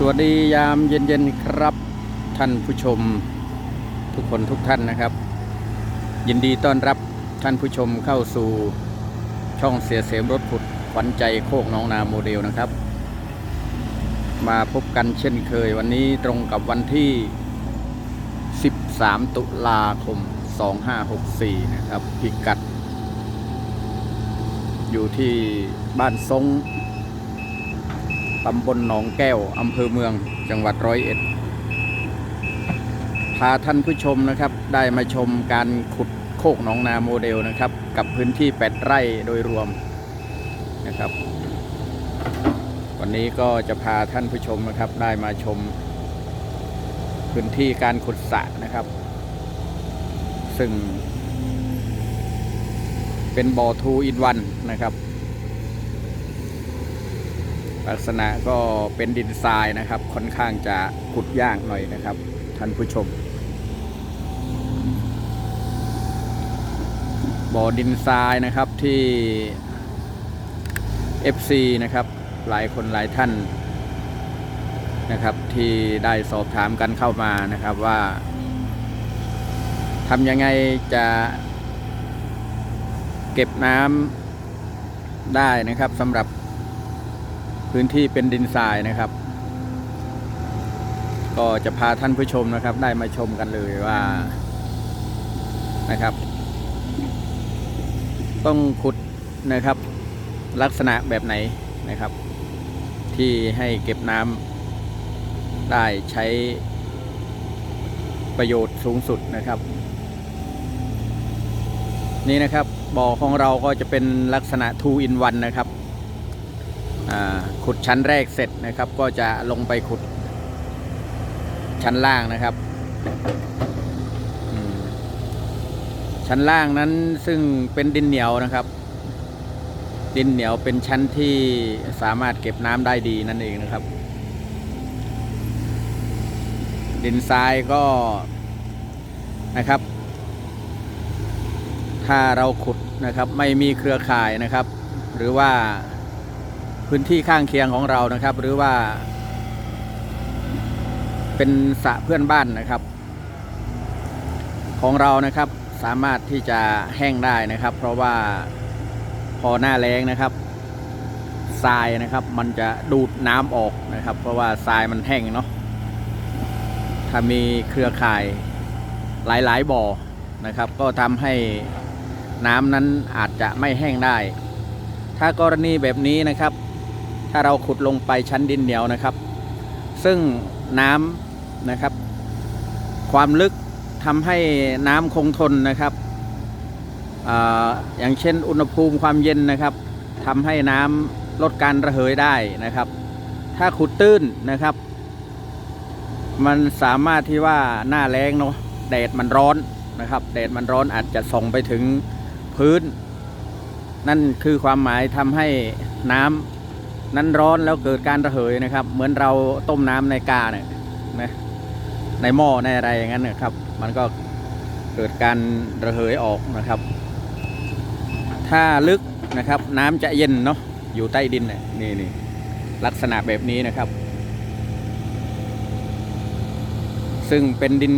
สวัสดียามเย็นๆครับท่านผู้ชมทุกคนทุกท่านนะครับ ยินดีต้อนรับท่านผู้ชมเข้าสู่ช่องเสียเสมรถขุดขวัญใจโคกน้องนาโมเดลนะครับ มาพบกันเช่นเคยวันนี้ตรงกับวันที่ 13 ตุลาคม 2564 นะครับ พิกัด อยู่ที่บ้านทรง ตำบลหนองแก้วอำเภอเมืองจังหวัดร้อยเอ็ด พาท่านผู้ชมนะครับ ได้มาชมการขุดโคกหนองนาโมเดลนะครับ กับพื้นที่ 8 ไร่โดยรวมนะครับ วันนี้ก็จะพาท่านผู้ชมนะครับ ได้มาชม พื้นที่การขุดสระนะครับ ซึ่ง เป็นบ่อทูอินวันนะครับ ลักษณะก็เป็นดินทรายนะครับ ค่อนข้างจะขุดยากหน่อยนะครับ ท่านผู้ชม บ่อดินทรายนะครับที่ FC นะครับหลายคนหลายท่านนะครับที่ได้สอบถามกันเข้ามานะครับว่าทำยังไงจะเก็บน้ำได้นะครับสำหรับ พื้นที่เป็นดินทรายนะครับ ก็จะพาท่านผู้ชมนะครับ ได้มาชมกันเลยว่านะครับ ต้องขุดนะครับ ลักษณะแบบไหนนะครับ ที่ให้เก็บน้ำได้ใช้ประโยชน์สูงสุดนะครับ นี่นะครับบ่อของเราก็จะเป็นลักษณะ 2 in 1 นะครับ ขุดชั้นแรกเสร็จนะครับ ก็จะลงไปขุดชั้นล่างนะครับ ชั้นล่างนั้นซึ่งเป็นดินเหนียวนะครับ ดินเหนียวเป็นชั้นที่สามารถเก็บน้ำได้ดีนั่นเองนะครับ ดินทรายก็นะครับ ถ้าเราขุดนะครับไม่มีเครือข่ายนะครับ หรือว่า พื้นที่ข้างเคียงของเรานะครับ หรือว่า เป็นสระเพื่อนบ้านนะครับ ของเรานะครับสามารถที่จะแห้งได้นะครับ เพราะว่าพอหน้าแล้งนะครับทรายนะครับ มันจะดูดน้ำออกนะครับ เพราะว่าทรายมันแห้งเนาะถ้ามีเครือข่ายหลายๆบ่อนะครับ ก็ทำให้น้ำนั้นอาจจะไม่แห้งได้ ถ้ากรณีแบบนี้นะครับ ถ้าเราขุดลงไปชั้นดินเหนียวนะครับ ซึ่งน้ำนะครับ ความลึกทำให้น้ำคงทนนะครับออย่างเช่นอุณหภูมิความเย็นนะครับทำให้น้ำลดการระเหยได้นะครับ ถ้าขุดตื้นนะครับ มันสามารถที่ว่าหน้าแรงเนาะแดดมันร้อนนะครับแดดมันร้อนอาจจะส่งไปถึงพื้น นั่นคือความหมายทำให้น้ำ นั้นร้อนแล้วเกิดการระเหยนะครับ เหมือนเราต้มน้ำในกาเนี่ยนะในหม้อในอะไรอย่างนั้นนะครับ มันก็เกิดการระเหยออกนะครับ ถ้าลึกนะครับ น้ำจะเย็นเนาะอยู่ใต้ดินเนี่ยนี่นี่ลักษณะแบบนี้นะครับ ซึ่งเป็นดิน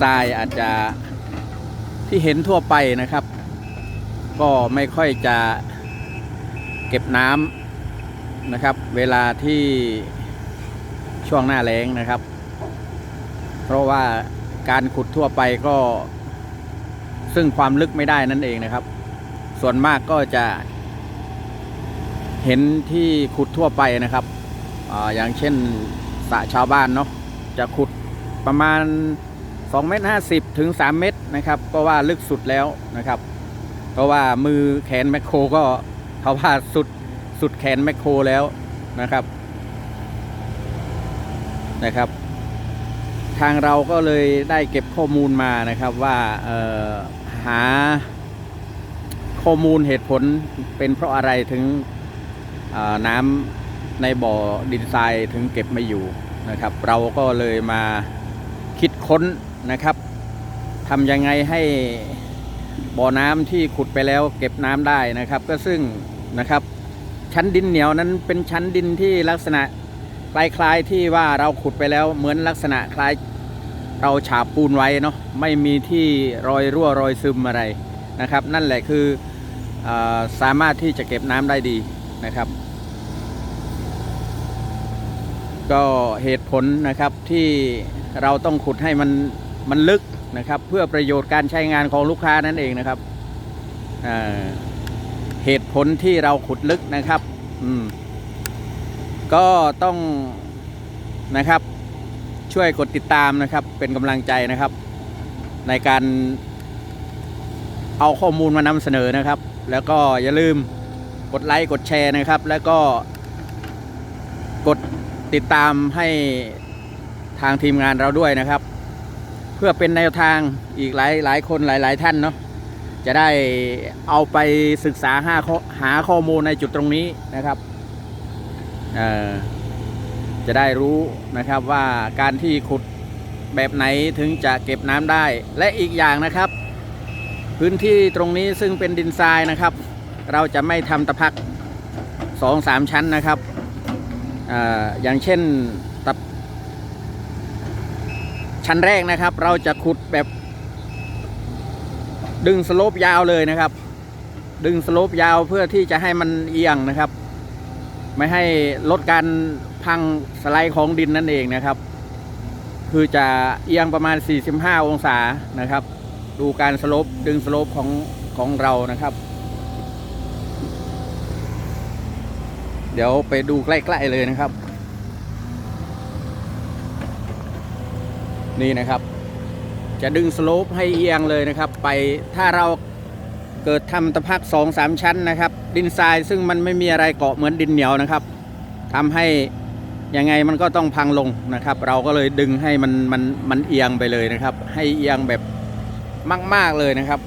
ทรายอาจจะที่เห็นทั่วไปนะครับ ก็ไม่ค่อยจะ เก็บน้ำนะครับ เวลาที่ช่วงหน้าแล้งนะครับ เพราะว่าการขุดทั่วไปก็ ซึ่งความลึกไม่ได้นั่นเองนะครับ ส่วนมากก็จะ เห็นที่ขุดทั่วไปนะครับออย่างเช่นสระชาวบ้านเนาะจะขุดประมาณ2เมตร50 ถึง 3 เมตรนะครับ ก็ว่าลึกสุดแล้วนะครับ เพราะว่ามือแขนแมคโครก็ เขาว่าสุดสุดแขนแมคโครแล้วนะครับนะครับ ทางเราก็เลยได้เก็บข้อมูลมานะครับว่าหาข้อมูลเหตุผลเป็นเพราะอะไรถึงน้ำในบ่อดินทรายถึงเก็บไม่อยู่นะครับ เราก็เลยมาคิดค้นนะครับทำยังไงให้บ่อน้ำที่ขุดไปแล้วเก็บน้ำได้นะครับ ก็ซึ่ง นะครับ ชั้นดินเหนียวนั้นเป็นชั้นดินที่ลักษณะคล้ายๆที่ว่าเราขุดไปแล้วเหมือนลักษณะคล้ายเราฉาบปูนไว้เนาะไม่มีที่รอยรั่วรอยซึมอะไรนะครับ นั่นแหละคืออสามารถที่จะเก็บน้ำได้ดีนะครับ ก็เหตุผลนะครับที่เราต้องขุดให้มันมันลึกนะครับ เพื่อประโยชน์การใช้งานของลูกค้านั่นเองนะครับอ่า เหตุผลที่เราขุดลึกนะครับ อืม ก็ต้องนะครับ ช่วยกดติดตามนะครับ เป็นกำลังใจนะครับ ในการเอาข้อมูลมานำเสนอนะครับ แล้วก็อย่าลืมกดไลค์กดแชร์นะครับ แล้วก็กดติดตามให้ทางทีมงานเราด้วยนะครับ เพื่อเป็นแนวทางอีกหลายหลายคนหลายหลายท่านเนาะ จะได้เอาไปศึกษาหาข้อหาข้อมูลในจุดตรงนี้นะครับจะได้รู้นะครับว่าการที่ขุดแบบไหนถึงจะเก็บน้ำได้ และอีกอย่างนะครับ พื้นที่ตรงนี้ซึ่งเป็นดินทรายนะครับ เราจะไม่ทำตะพักสองสามชั้นนะครับออย่างเช่นตะชั้นแรกนะครับ เราจะขุดแบบ ดึงสโลปยาวเลยนะครับ ดึงสโลปยาวเพื่อที่จะให้มันเอียงนะครับ ไม่ให้ลดการพังสไลด์ของดินนั่นเองนะครับ คือจะเอียงประมาณ 45 องศานะครับ ดูการสโลปดึงสโลปของของเรานะครับ เดี๋ยวไปดูใกล้ๆเลยนะครับ นี่นะครับ จะดึงสโลปให้เอียงเลยนะครับ ไปถ้าเราเกิดทำตะพักสองสามชั้นนะครับ ดินทรายซึ่งมันไม่มีอะไรเกาะเหมือนดินเหนียวนะครับทำให้ยังไงมันก็ต้องพังลงนะครับ เราก็เลยดึงให้มันมันมันเอียงไปเลยนะครับ ให้เอียงแบบมาก ๆเลยนะครับ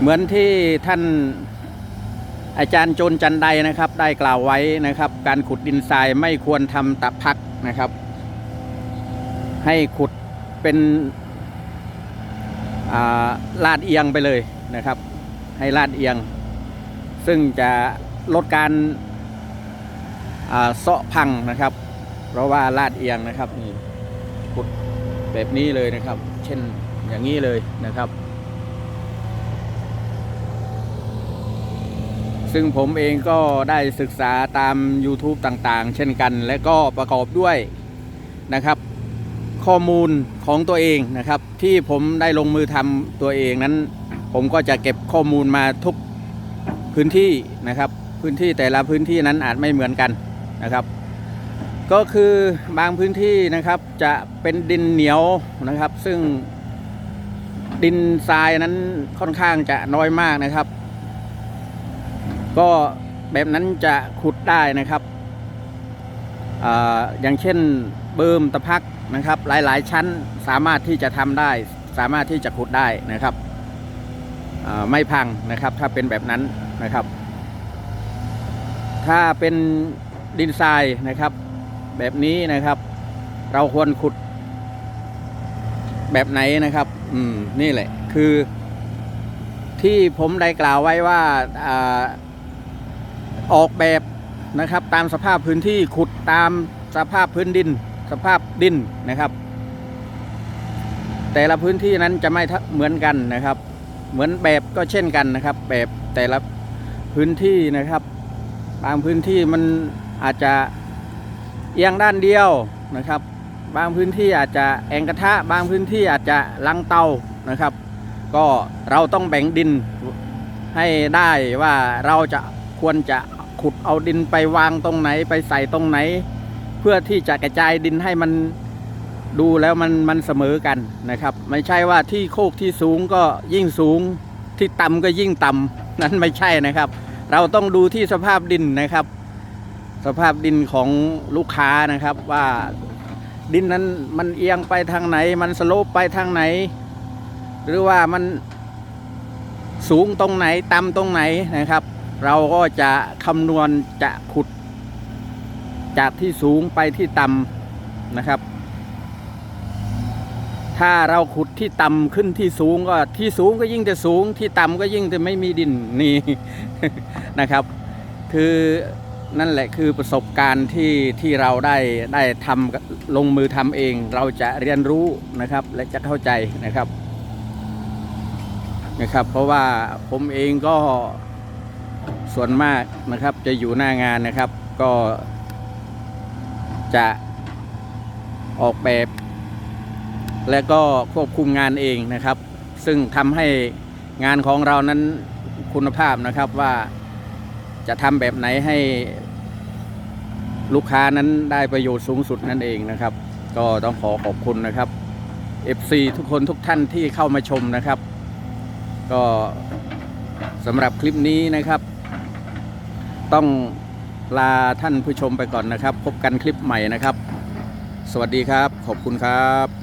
เหมือนที่ท่านอาจารย์โจนจันไดนะครับ ได้กล่าวไว้นะครับ การขุดดินทรายไม่ควรทำตะพักนะครับ ให้ขุดเป็นาลาดเอียงไปเลยนะครับ ให้ลาดเอียง ซึ่งจะลดการเซาะพังนะครับ เพราะว่าลาดเอียงนะครับนี่ขุดแบบนี้เลยนะครับ เช่นอย่างนี้เลยนะครับ ซึ่งผมเองก็ได้ศึกษาตาม YouTube ต่างๆ เช่นกัน และก็ประกอบด้วยนะครับ ข้อมูลของตัวเองนะครับ ที่ผมได้ลงมือทำตัวเองนั้น ผมก็จะเก็บข้อมูลมาทุกพื้นที่นะครับ พื้นที่แต่ละพื้นที่นั้นอาจไม่เหมือนกันนะครับ ก็คือบางพื้นที่นะครับจะเป็นดินเหนียวนะครับ ซึ่งดินทรายนั้นค่อนข้างจะน้อยมากนะครับ ก็แบบนั้นจะขุดได้นะครับออย่างเช่นเบิมตะพัก นะครับ หลายๆ ชั้นสามารถที่จะทำได้ สามารถที่จะขุดได้นะครับไม่พังนะครับถ้าเป็นแบบนั้นนะครับ ถ้าเป็นดินทรายนะครับ แบบนี้นะครับ เราควรขุดแบบไหนนะครับ อืมนี่แหละ คือที่ผมได้กล่าวไว้ว่าอ่าออกแบบนะครับ ตามสภาพพื้นที่ขุดตามสภาพพื้นดิน สภาพดินนะครับ แต่ละพื้นที่นั้นจะไม่เท่าเหมือนกันนะครับ เหมือนแบบก็เช่นกันนะครับ แบบแต่ละพื้นที่นะครับ บางพื้นที่มันอาจจะเอียงด้านเดียวนะครับ บางพื้นที่อาจจะแองกระทะ บางพื้นที่อาจจะลังเตานะครับ ก็เราต้องแบ่งดินให้ได้ว่าเราจะควรจะขุดเอาดินไปวางตรงไหนไปใส่ตรงไหน เพื่อที่จะกระจายดินให้มันดูแล้วมันมันเสมอกันนะครับ ไม่ใช่ว่าที่โคกที่สูงก็ยิ่งสูงที่ต่ำก็ยิ่งต่ำนั้นไม่ใช่นะครับ เราต้องดูที่สภาพดินนะครับ สภาพดินของลูกค้านะครับว่าดินนั้นมันเอียงไปทางไหน มันสโลปไปทางไหน หรือว่ามันสูงตรงไหนต่ำตรงไหนนะครับ เราก็จะคำนวณจะขุด จากที่สูงไปที่ต่ำนะครับ ถ้าเราขุดที่ต่ำขึ้นที่สูงก็ที่สูงก็ยิ่งจะสูงที่ต่ำก็ยิ่งจะไม่มีดินนี่นะครับ คือนั่นแหละคือประสบการณ์ที่ที่เราได้ได้ทำลงมือทำเอง เราจะเรียนรู้นะครับ และจะเข้าใจนะครับนะครับ เพราะว่าผมเองก็ส่วนมากนะครับจะอยู่หน้างานนะครับ ก็ จะออกแบบและก็ควบคุมงานเองนะครับ ซึ่งทำให้งานของเรานั้นคุณภาพนะครับว่าจะทำแบบไหนให้ลูกค้านั้นได้ประโยชน์สูงสุดนั่นเองนะครับ ก็ต้องขอขอบคุณนะครับ FC ทุกคนทุกท่านที่เข้ามาชมนะครับ ก็สำหรับคลิปนี้นะครับ ต้อง ลาท่านผู้ชมไปก่อนนะครับ พบกันคลิปใหม่นะครับ สวัสดีครับ ขอบคุณครับ